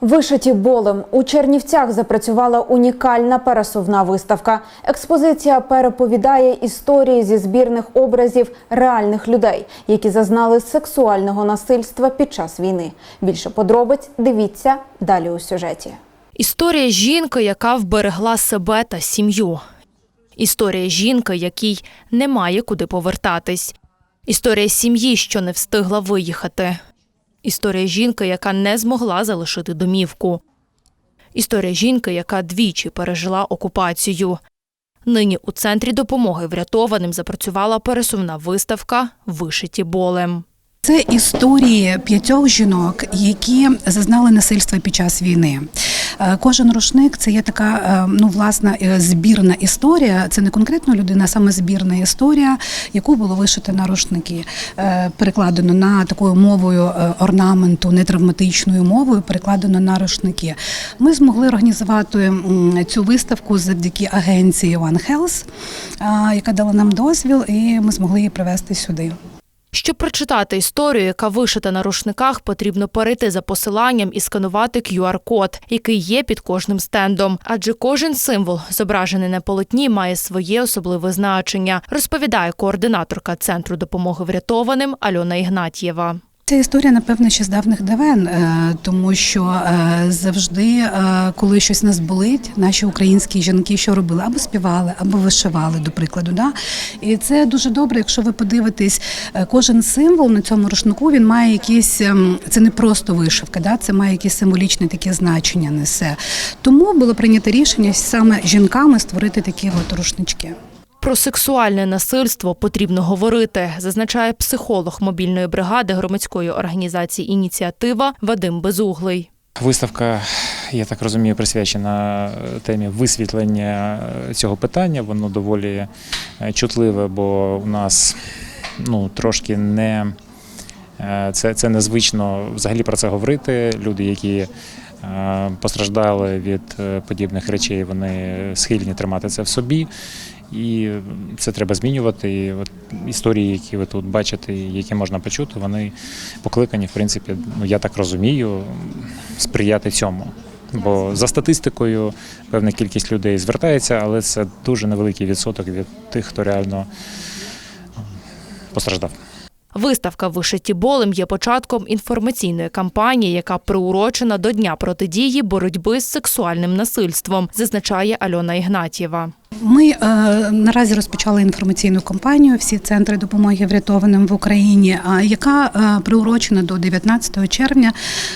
Вишиті болем у Чернівцях запрацювала унікальна пересувна виставка. Експозиція переповідає історії зі збірних образів реальних людей, які зазнали сексуального насильства під час війни. Більше подробиць дивіться далі у сюжеті. Історія жінки, яка вберегла себе та сім'ю. Історія жінки, якій немає куди повертатись. Історія сім'ї, що не встигла виїхати. Історія жінки, яка не змогла залишити домівку. Історія жінки, яка двічі пережила окупацію. Нині у центрі допомоги врятованим запрацювала пересувна виставка Вишиті болем. Це історії п'ятьох жінок, які зазнали насильства під час війни. Е, Кожен рушник це є така е, ну власна е, збірна історія. Це не конкретно людина, а саме збірна історія, яку було вишито на рушники, перекладено на такою мовою орнаменту, не травматичною мовою, перекладено на рушники. Ми змогли організувати цю виставку завдяки агенції One Health, яка дала нам дозвіл, і ми змогли її привезти сюди. Щоб прочитати історію, яка вишита на рушниках, потрібно перейти за посиланням і сканувати QR-код, який є під кожним стендом. Адже кожен символ, зображений на полотні, має своє особливе значення, розповідає координаторка центру допомоги врятованим Альона Ігнатьєва. Ця історія, напевно, ще з давних давен, е, тому що е, завжди, е, коли щось нас болить, наші українські жінки що робили? Або співали, або вишивали, до прикладу. Да? І це дуже добре, якщо ви подивитесь, кожен символ на цьому рушнику він має якісь, ем, це не просто вишивка, да? це має якесь символічне таке значення несе. Тому було прийнято рішення саме жінками створити такі от рушнички. Про сексуальне насильство потрібно говорити, зазначає психолог мобільної бригади громадської організації Ініціатива Вадим Безуглий. Виставка, я так розумію, присвячена е, темі висвітлення е, цього питання. Воно доволі е, чутливе, бо у нас ну, трошки не це, це незвично взагалі про це говорити. Люди, які постраждали від подібних речей, вони схильні тримати це в собі. І це треба змінювати. І от історії, які ви тут бачите, які можна почути, вони покликані, в принципі, ну я так розумію, сприяти цьому. Бо за статистикою певна кількість людей звертається, але це дуже невеликий відсоток від тих, хто реально постраждав. Виставка Вишиті болем є початком інформаційної кампанії, яка приурочена до дня протидії боротьби з сексуальним насильством, зазначає Альона Ігнатьєва. Ми е, наразі розпочали інформаційну кампанію всі центри допомоги врятованим в Україні, яка е, приурочена до 19 червня.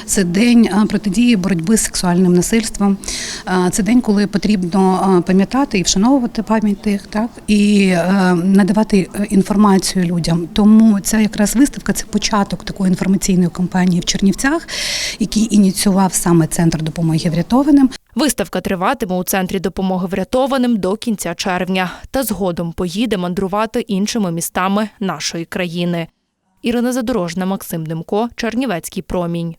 Це день е, протидії боротьби з сексуальним насильством. Це день, коли потрібно пам'ятати і вшановувати пам'ять тих, так і надавати інформацію людям. Тому ця якраз виставка це початок такої інформаційної кампанії в Чернівцях, який ініціював саме центр допомоги врятованим. Виставка триватиме у центрі допомоги врятованим до кінця червня та згодом поїде мандрувати іншими містами нашої країни. Ірина Задорожна, Максим Демко, Чернівецький промінь.